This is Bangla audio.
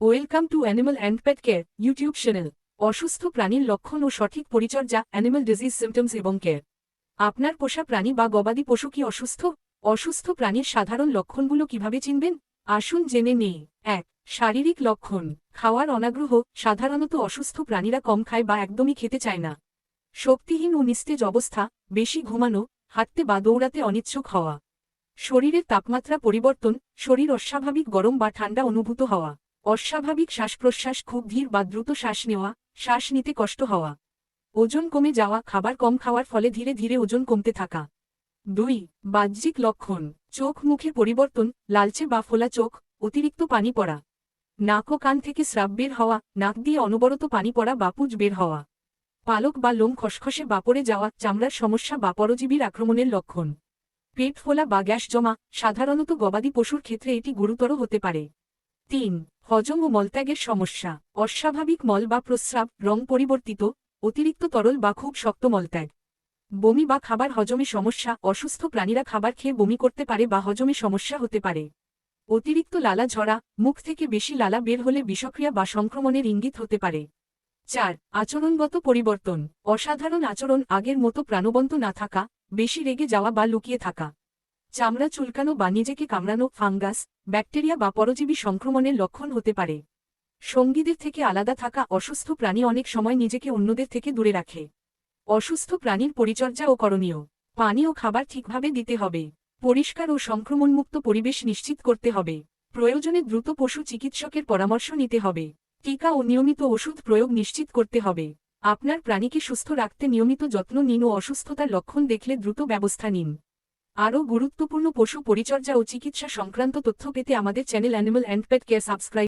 Welcome to animal and pet care, YouTube channel. অসুস্থ প্রাণীর লক্ষণ ও সঠিক পরিচর্যা, অ্যানিমাল ডিজিজ সিমটমস এবং কেয়ার। আপনার পোষা প্রাণী বা গবাদি পশু কি অসুস্থ? অসুস্থ প্রাণীর সাধারণ লক্ষণগুলো কীভাবে চিনবেন? আসুন জেনে নেই। এক, শারীরিক লক্ষণ। খাওয়ার অনাগ্রহ, সাধারণত অসুস্থ প্রাণীরা কম খায় বা একদমই খেতে চায় না। শক্তিহীন ও নিস্তেজ অবস্থা, বেশি ঘুমানো, হাঁটতে বা দৌড়াতে অনিচ্ছুক হওয়া। শরীরের তাপমাত্রা পরিবর্তন, শরীর অস্বাভাবিক গরম বা ঠান্ডা অনুভূত হওয়া। অস্বাভাবিক শ্বাস প্রশ্বাস খুব ধীর বা দ্রুত শ্বাস নেওয়া, শ্বাস নিতে কষ্ট হওয়া। ওজন কমে যাওয়া, খাবার কম খাওয়ার ফলে ধীরে ধীরে ওজন কমতে থাকা। দুই, বাহ্যিক লক্ষণ, চোখ মুখে পরিবর্তন, লালচে বা ফোলা চোখ, অতিরিক্ত পানি পড়া। নাক ও কান থেকে স্রাব বের হওয়া, নাক দিয়ে অনবরত পানি পড়া বা পুজ বের হওয়া। পালক বা লোম খসখসে বা পড়ে যাওয়া, চামড়ার সমস্যা বা পরজীবীর আক্রমণের লক্ষণ। পেট ফোলা বা গ্যাস জমা, সাধারণত গবাদি পশুর ক্ষেত্রে এটি গুরুতর হতে পারে। তিন, হজম ও মলত্যাগের সমস্যা, অস্বাভাবিক মল বা প্রস্রাব, রং পরিবর্তিত, অতিরিক্ত তরল বা খুব শক্ত মলত্যাগ। বমি বা খাবার হজমে সমস্যা, অসুস্থ প্রাণীরা খাবার খেয়ে বমি করতে পারে বা হজমে সমস্যা হতে পারে। অতিরিক্ত লালা ঝরা, মুখ থেকে বেশি লালা বের হলে বিষক্রিয়া বা সংক্রমণের ইঙ্গিত হতে পারে। চার, আচরণগত পরিবর্তন, অসাধারণ আচরণ আগের মতো প্রাণবন্ত না থাকা, বেশি রেগে যাওয়া বা লুকিয়ে থাকা। চামড়া চুলকানো বা নিজেকে কামড়ানো, ফাঙ্গাস, ব্যাকটেরিয়া বা পরজীবী সংক্রমণের লক্ষণ হতে পারে। সঙ্গীদের থেকে আলাদা থাকা অসুস্থ প্রাণী অনেক সময় নিজেকে অন্যদের থেকে দূরে রাখে। অসুস্থ প্রাণীর পরিচর্যা ও করণীয়। পানি ও খাবার ঠিকভাবে দিতে হবে। পরিষ্কার ও সংক্রমণমুক্ত পরিবেশ নিশ্চিত করতে হবে। প্রয়োজনে দ্রুত পশু চিকিৎসকের পরামর্শ নিতে হবে। টিকা ও নিয়মিত ওষুধ প্রয়োগ নিশ্চিত করতে হবে। আপনার প্রাণীকে সুস্থ রাখতে নিয়মিত যত্ন নিন ও অসুস্থতার লক্ষণ দেখলে দ্রুত ব্যবস্থা নিন। আরও গুরুত্বপূর্ণ পশু পরিচর্যা ও চিকিৎসা সংক্রান্ত তথ্য পেতে আমাদের channel animal and pet care subscribe